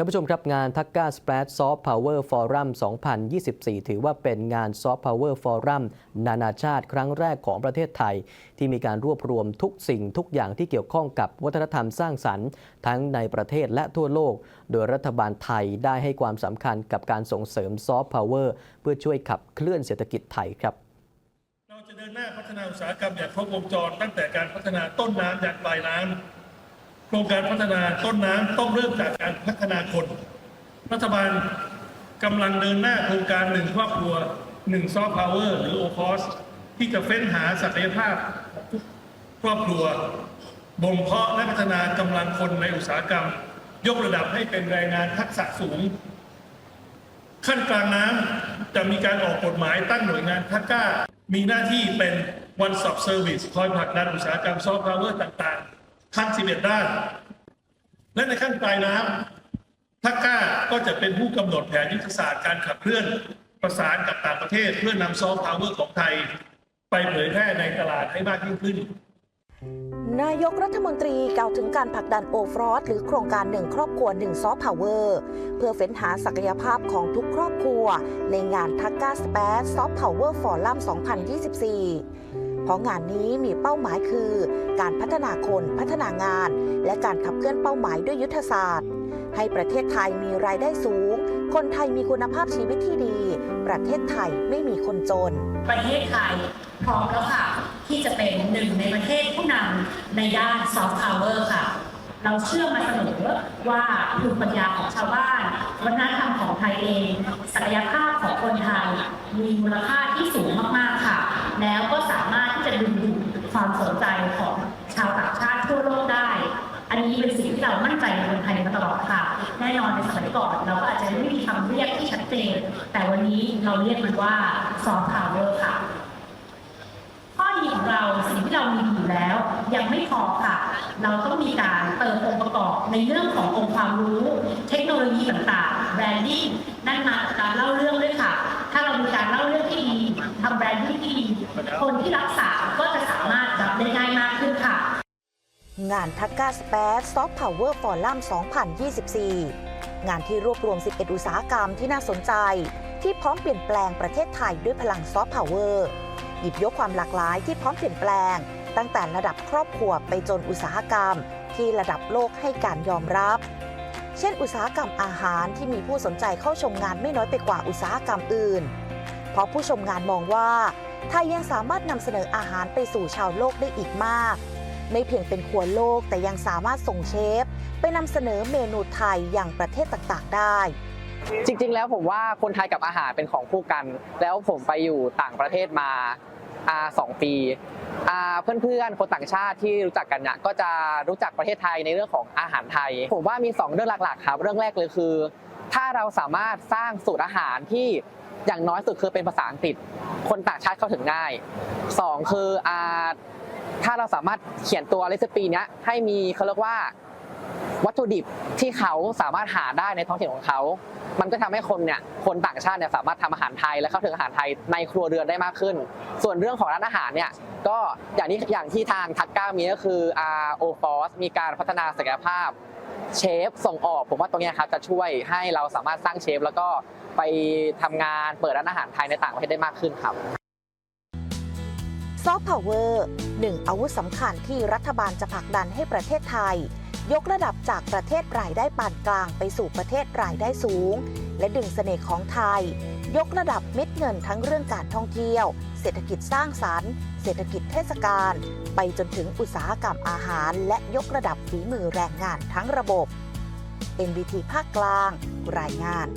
ท่านผู้ชมครับงานทักกาสเปรดซอฟต์พาวเวอร์ฟอรัม2024 ถือว่าเป็นงานซอฟต์พาวเวอร์ฟอรัมนานาชาติครั้งแรกของประเทศไทย ที่มีการรวบรวมทุกสิ่งทุกอย่างที่เกี่ยวข้องกับวัฒนธรรมสร้างสรรค์ ทั้งในประเทศและทั่วโลก โดยรัฐบาลไทยได้ให้ความสำคัญกับการส่งเสริมซอฟต์พาวเวอร์เพื่อช่วยขับเคลื่อนเศรษฐกิจไทยครับเราจะเดินหน้าพัฒนาอุตสาหกรรมอย่างครบวงจรตั้งแต่การพัฒนาต้นน้ำยันปลายน้ำ โครงการพัฒนาต้นน้ำต้องเริ่มจากการพัฒนาคน รัฐบาลกำลังเดินหน้าโครงการหนึ่งครอบครัวหนึ่งซอฟต์พาวเวอร์หรือโอคอสที่จะเฟ้นหาศักยภาพทุกครอบครัวบ่มเพาะและพัฒนากำลังคนในอุตสาหกรรม ยกระดับให้เป็นแรงงานทักษะสูง ขั้นกลางน้ำจะมีการออกกฎหมายตั้งหน่วยงานทักก้ามีหน้าที่เป็น one stop service คอยผลักดันอุตสาหกรรมซอฟต์พาวเวอร์ต่างๆ ทั้ง11ด้าน และในขั้นปลายน้ำทักก้าก็จะเป็นผู้กำหนดแผนยุทธศาสตร์การขับเคลื่อนประสานกับต่างประเทศ เพื่อนำซอฟต์พาวเวอร์ของไทย ไปเผยแพร่ในตลาดให้มากยิ่งขึ้นนายกรัฐมนตรีกล่าวถึงการผลักดันโอฟรอสหรือโครงการหนึ่งครอบครัวหนึ่งซอฟต์พาวเวอร์เพื่อเฟ้นหาศักยภาพของทุกครอบครัว ในงานทักกาสเปซซอฟต์พาวเวอร์ฟอรัม2024 เพราะงานนี้มีเป้าหมายคือ การพัฒนาคนพัฒนางาน และการขับเคลื่อนเป้าหมายด้วยยุทธศาสตร์ ให้ประเทศไทยมีรายได้สูง คนไทยมีคุณภาพชีวิตที่ดี ประเทศไทยไม่มีคนจน ประเทศไทยพร้อมแล้วค่ะ ที่จะเป็นหนึ่งในประเทศผู้นำในด้านซอฟต์พาวเวอร์ค่ะเราเชื่อมาเสมอว่าภูมิปัญญาของชาวบ้านวัฒนธรรมของไทยเอง ศักยภาพของคนไทย มีมูลค่าที่สูงมาก ๆ ค่ะ แล้วก็สามารถที่จะดึงดูดความสนใจของชาวต่างชาติทั่วโลกได้ อันนี้เป็นสิ่งที่เรามั่นใจในคนไทยมาตลอดค่ะ แน่นอนในสมัยก่อนเราก็อาจจะไม่มีคำเรียกที่ชัดเจน แต่วันนี้เราเรียกมันว่าซอฟต์พาวเวอร์ค่ะ ข้อดีของเราสิ่งที่เรามีอยู่แล้ว ยังไม่พอค่ะ เราต้องมีการเติมองค์ประกอบในเรื่องขององค์ความรู้ เทคโนโลยีต่างๆแบรนดิ้งนั่นมาจาก คนที่รักษาก็จะสามารถรับได้ง่ายมากขึ้นค่ะ งานทักกาสเปซซอฟต์พาวเวอร์ฟอรัม2024 งานที่รวบรวม 11 อุตสาหกรรมที่น่าสนใจ ที่พร้อมเปลี่ยนแปลงประเทศไทยด้วยพลังซอฟต์พาวเวอร์หยิบยกความหลากหลายที่พร้อมเปลี่ยนแปลง ตั้งแต่ระดับครอบครัวไปจนอุตสาหกรรม ที่ระดับโลกให้การยอมรับ เช่น อุตสาหกรรมอาหารที่มีผู้สนใจเข้าชมงานไม่น้อยไปกว่าอุตสาหกรรมอื่น เพราะผู้ชมงานมองว่า ไทยยังสามารถนำเสนออาหารไปสู่ชาวโลกได้อีกมาก ไม่เพียงเป็นครัวโลกแต่ยังสามารถส่งเชฟ ไปนำเสนอเมนูไทยอย่างประเทศต่างๆ ได้จริงๆ แล้วผมว่าคนไทยกับอาหารเป็นของคู่กัน แล้วผมไปอยู่ต่างประเทศมาอาสองปีอาเพื่อนๆ คนต่างชาติที่รู้จักกันเนี่ยก็จะรู้จักประเทศไทยในเรื่องของอาหารไทย ผมว่ามี 2 เรื่องหลักๆ ครับ เรื่องแรกเลยคือ ถ้าเราสามารถสร้างสูตรอาหารที่อย่างน้อยสุดคือเป็นภาษาอังกฤษ คนต่างชาติเข้าถึงง่าย2คืออ่าถ้าเราสามารถเขียนตัวเรซิปีเนี้ยให้มีเขาเรียกว่าวัตถุดิบที่เขาสามารถหาได้ในท้องถิ่นของเขา มันก็ทำให้คนเนี่ย คนต่างชาติเนี่ยสามารถทำอาหารไทยและเข้าถึงอาหารไทยในครัวเรือนได้มากขึ้น ส่วนเรื่องของร้านอาหารเนี่ย ก็อย่างที่อย่างที่ทางทักก้ามีก็คืออาโอฟอสมีการพัฒนาศักยภาพ เชฟส่งออกผมว่าตรงนี้ครับจะช่วยให้เราสามารถสร้างเชฟ แล้วก็ไปทำงานเปิดร้านอาหารไทยในต่างประเทศได้มากขึ้นครับซอฟต์พาวเวอร์หนึ่งอาวุธสำคัญที่รัฐบาลจะผลักดันให้ประเทศไทย ยกระดับจากประเทศรายได้ปานกลางไปสู่ประเทศรายได้สูง และดึงเสน่ห์ของไทย ยกระดับเม็ดเงินทั้งเรื่องการท่องเที่ยว เศรษฐกิจสร้างสรรค์ เศรษฐกิจเทศกาลไปจนถึงอุตสาหกรรมอาหาร และยกระดับฝีมือแรงงานทั้งระบบ NBT ภาคกลาง รายงาน